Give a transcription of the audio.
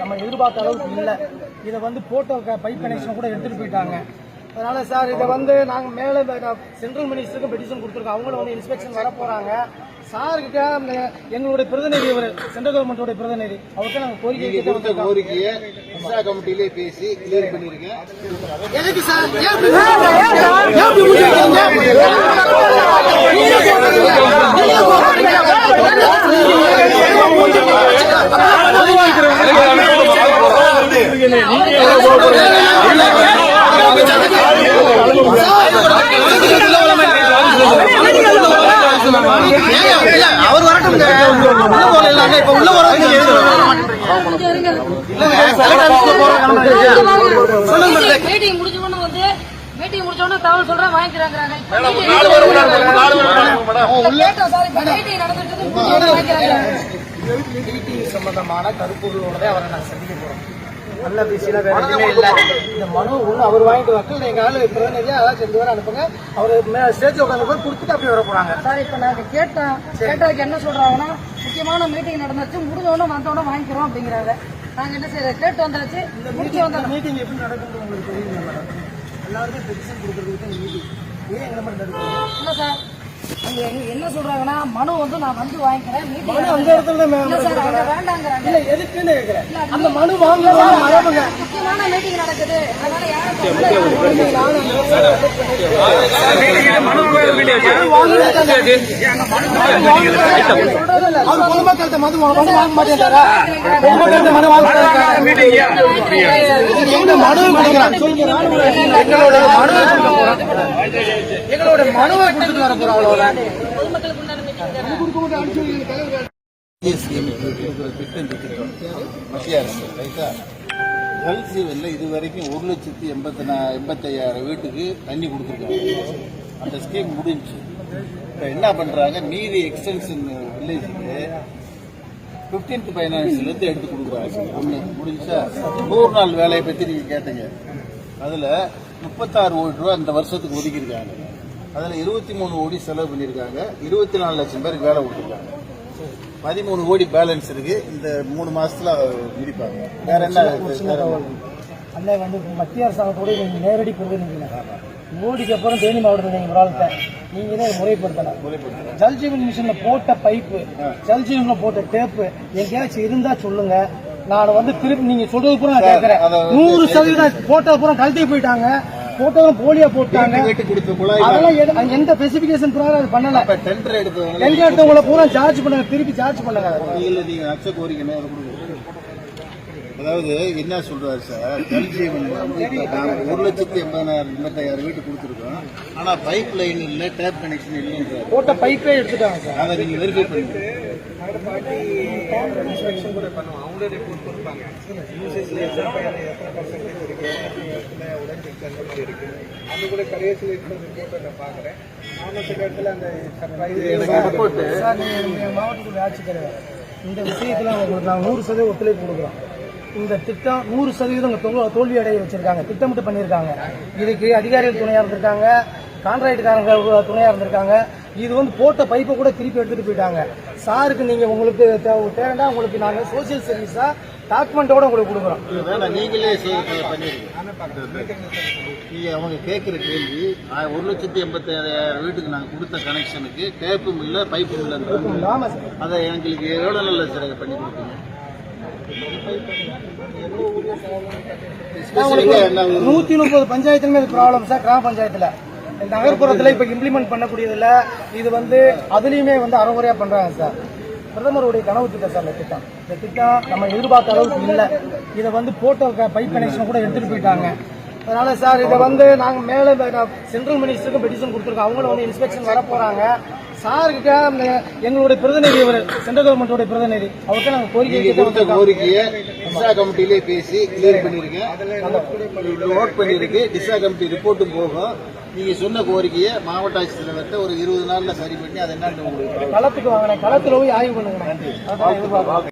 நம்ம எதிர்பார்த்த அளவுக்கு இல்லை. இதை வந்து போட்டோ பைப் கனெக்ஷன் கூட எடுத்துட்டு போயிட்டாங்க. அதனால சார் இதை வந்து நாங்கள் மேலே சென்ட்ரல் மினிஸ்டருக்கும் பெட்டிஷன் கொடுத்துருக்கோம். அவங்களும் வந்து இன்ஸ்பெக்ஷன் வர போறாங்க. சார்கிட்ட எங்களுடைய பிரதிநிதி அவர் சென்ட்ரல் கவர்மெண்டோட பிரதிநிதி. அவர்கிட்ட நாங்கள் கோரிக்கை கொடுத்த. கோரிக்கையை விசா கமிட்டிலே பேசி கிளியர் பண்ணிருக்கேன் எதுக்கு சார்? ஏன் இப்படி ஏன் இப்படி முடிக்கிறீங்க? இல்ல, அவர் வரட்டும் உள்ள போகல இப்ப உள்ள வர மீட்டிங் முடிஞ்ச உடனே வந்து மீட்டிங் முடிச்ச உடனே தகவல் சொல்றேன் வாங்கிக்கிறாங்க நடந்துட்டு இருக்கு, வாங்கிக்கிறாங்க மீட்டிங் சம்பந்தமான கருப்பொருளோட அவரை நான் சந்திக்க போறோம் நல்ல பிஸியில வேற எதுவுமே இல்ல. இந்த மனு ஒண்ணு அவர் வாங்கிட்டு வரட்டும் எங்க ஆளு பிரதிநிதியா அதான் செஞ்சு வர அனுப்புங்க. அவர் ஸ்டேஜ் உட்காந்து போய் கொடுத்துட்டு அப்படியே வர போறாங்க. சார் இப்ப நாங்க கேட்டோம் கேட்டதுக்கு என்ன சொல்றாங்கன்னா முக்கியமான மீட்டிங் நடந்துச்சு முடிஞ்ச உடனே வந்த உடனே வாங்கிக்கிறோம் அப்படிங்கிறாங்க. நாங்க என்ன செய்யறது? கேட்டு வந்தாச்சு முடிச்சு வந்தோம் மீட்டிங் எப்படி நடக்கும்னு உங்களுக்கு தெரியுங்க மேடம் எல்லாருமே பெட்டிஷன் கொடுக்கறதுக்கு மீட்டிங் ஏன் எங்களை மாதிரி நடக்கும் இல்ல சார். அங்க என்ன- சொல்றாங்கன்னா மனு வந்து நான் வந்து வாங்கிக்கிறேன் மனு அந்த இடத்துல தான் இல்ல மேம் சார் அங்க வேண்டாங்கிறாங்க இல்ல எதுக்குன்னு அந்த மனு வாங்கலாம் மரபுங்க முக்கியமான மீட்டிங் நடக்குது அதனால அவர் பொதுமக்கள்கிட்ட மது வாங்க மனு வாங்க மாட்டேங்கிறாரா பொதுமக்கள்கிட்ட மனு வாங்க மாட்டேங்கிறாரா? எங்க மனு கொடுக்குறான் எங்களோட போறோம் எங்களோட மனுவை கொடுத்துட்டு வர போறோம் மீட்டிங் மத்திய ஸ்கீம் அரசு ரைட்டா ஜல் இது வரைக்கும் ஒரு லட்சத்தி எண்பத்தி நா எண்பத்தையாயிரம் வீட்டுக்கு தண்ணி கொடுத்துருக்காங்க அந்த ஸ்கீம் முடிஞ்சு இப்போ என்ன பண்றாங்க மீதி எக்ஸ்டென்ஷன் வில்லேஜுக்கு பிப்டீன்த் ஃபைனான்ஸ்லேருந்து எடுத்து கொடுக்குறாங்க ஒன்று முடிஞ்சா நூறு நாள் வேலையை பற்றி நீங்கள் கேட்டீங்க அதில் முப்பத்தாறு கோடி ரூபா இந்த வருஷத்துக்கு ஒதுக்கியிருக்காங்க. அதில் இருபத்தி மூணு கோடி செலவு பண்ணியிருக்காங்க. இருபத்தி நாலு லட்சம் பேருக்கு வேலை கொடுத்துருக்காங்க. பதிமூணு கோடி பேலன்ஸ் இருக்கு. இந்த மூணு மாசத்துல முடிப்பாங்க. வேற என்ன? அண்ணன் வந்து மத்திய அரசாங்கத்தோட நீங்க நேரடி பிரதிநிதிங்க மோடிக்கு அப்புறம் தேனி மாவட்டத்தில் நீங்க ஒரு ஆளுக்க நீங்க தான் முறைப்படுத்தலாம். ஜல் ஜீவன் மிஷன்ல போட்ட பைப்பு ஜல் ஜீவன்ல போட்ட டேப்பு எங்கேயாச்சும் இருந்தா சொல்லுங்க. நான் வந்து திருப்பி நீங்க சொல்றது பூரா நான் கேட்கறேன். நூறு சதவீதம் போட்டோ பூரா கழட்டி போயிட்டாங்க. போட்டோவும் போலியா போட்டாங்க. அதெல்லாம் எந்த ஸ்பெசிபிகேஷன் பிரகாரம் அது பண்ணல. இப்ப டெண்டர் எடுத்தவங்க எங்க எடுத்தவங்களை பூரா சார்ஜ் பண்ணுங்க திருப்பி சார்ஜ் பண்ணுங்க. இல்ல நீங்க அச்ச கோரிக்கை அதாவது என்ன சொல்றாரு சார் ஜல் ஜீவன் வந்து இப்ப நாங்க ஒரு லட்சத்தி எண்பதாயிரம் எண்பத்தாயிரம் வீட்டு கொடுத்துருக்கோம். ஆனா பைப் லைன் இல்ல டேப் கனெக்ஷன் இல்லைன்றாரு. போட்ட பைப்பே எடுத்துட்டாங்க சார் அதை நீங்க வெரிஃபை பண்ணுங்க. சார், நீங்க எங்க மாவட்டத்துக்கு ஆட்சித்தலைவர் இந்த விஷயத்துல உங்களுக்கு நாங்கள் நூறு சதவீதம் ஒத்துழைப்பு கொடுக்குறோம். இந்த திட்டம் நூறு சதவீதம் தோல்வி- அடைய வச்சிருக்காங்க. திட்டமிட்டு பண்ணியிருக்காங்க. இதுக்கு அதிகாரிகள் துணையா இருந்திருக்காங்க. கான்ட்ராக்டுக்காரங்க துணையா இருந்திருக்காங்க. இது வந்து போட்ட பைப்பை கூட திருப்பி எடுத்துட்டு போயிட்டாங்க. சாருக்கு நீங்க உங்களுக்கு தேவைன்னா உங்களுக்கு நாங்கள் சோசியல் சர்வீஸா டாக்குமெண்டோட உங்களுக்கு கொடுக்குறோம். வேணாம் நீங்களே நீங்க அவங்க கேட்கிற கேள்வி ஒரு லட்சத்தி எண்பத்தாயிரம் வீட்டுக்கு நாங்க கொடுத்த கனெக்ஷனுக்கு டேப்பும் இல்ல பைப்பும் இல்ல. சார். அதை எங்களுக்கு எவ்வளவு நல்ல சார் பண்ணி ஒரு- நூத்தி முப்பது பஞ்சாயத்துலயுமே ப்ராப்ளம் சார் கிராம பஞ்சாயத்துல. நகர்ப்புறத்தில் இப்போ இம்ப்ளிமெண்ட் பண்ணக்கூடியதில் இது வந்து அதுலேயுமே வந்து அறகுறையாக பண்ணுறாங்க சார். பிரதமருடைய கனவு திட்டம் சார் இந்த திட்டம். இந்த திட்டம் நம்ம எதிர்பார்த்த அளவுக்கு இல்லை. இதை வந்து போட்டோ பைப் கனெக்ஷன் கூட எடுத்துகிட்டு போயிட்டாங்க. அதனால சார் இதை வந்து நாங்கள் மேலே சென்ட்ரல் மினிஸ்டருக்கும் பெட்டிஷன் கொடுத்துருக்கோம். அவங்களும் வந்து இன்ஸ்பெக்ஷன் வர போகிறாங்க அந்த எங்களுடைய பிரதிநிதி அவர் சென்ட்ரல் கவர்மெண்டோட பிரதிநிதி. அவர்கிட்ட நாங்க கோரிக்கை கொடுத்த. கோரிக்கையை டிசா கமிட்டிலே பேசி கிளியர் பண்ணிருக்கேன். நோட் பண்ணிருக்கு. டிசா கமிட்டி ரிப்போர்ட்டும் போகும். நீங்க சொன்ன கோரிக்கையை மாவட்ட ஆட்சித்தலைவர்கிட்ட ஒரு இருபது நாள்ல சரி பண்ணி அதை என்னன்னு களத்துக்கு வாங்கினேன் களத்துல போய் ஆய்வு பண்ணுங்க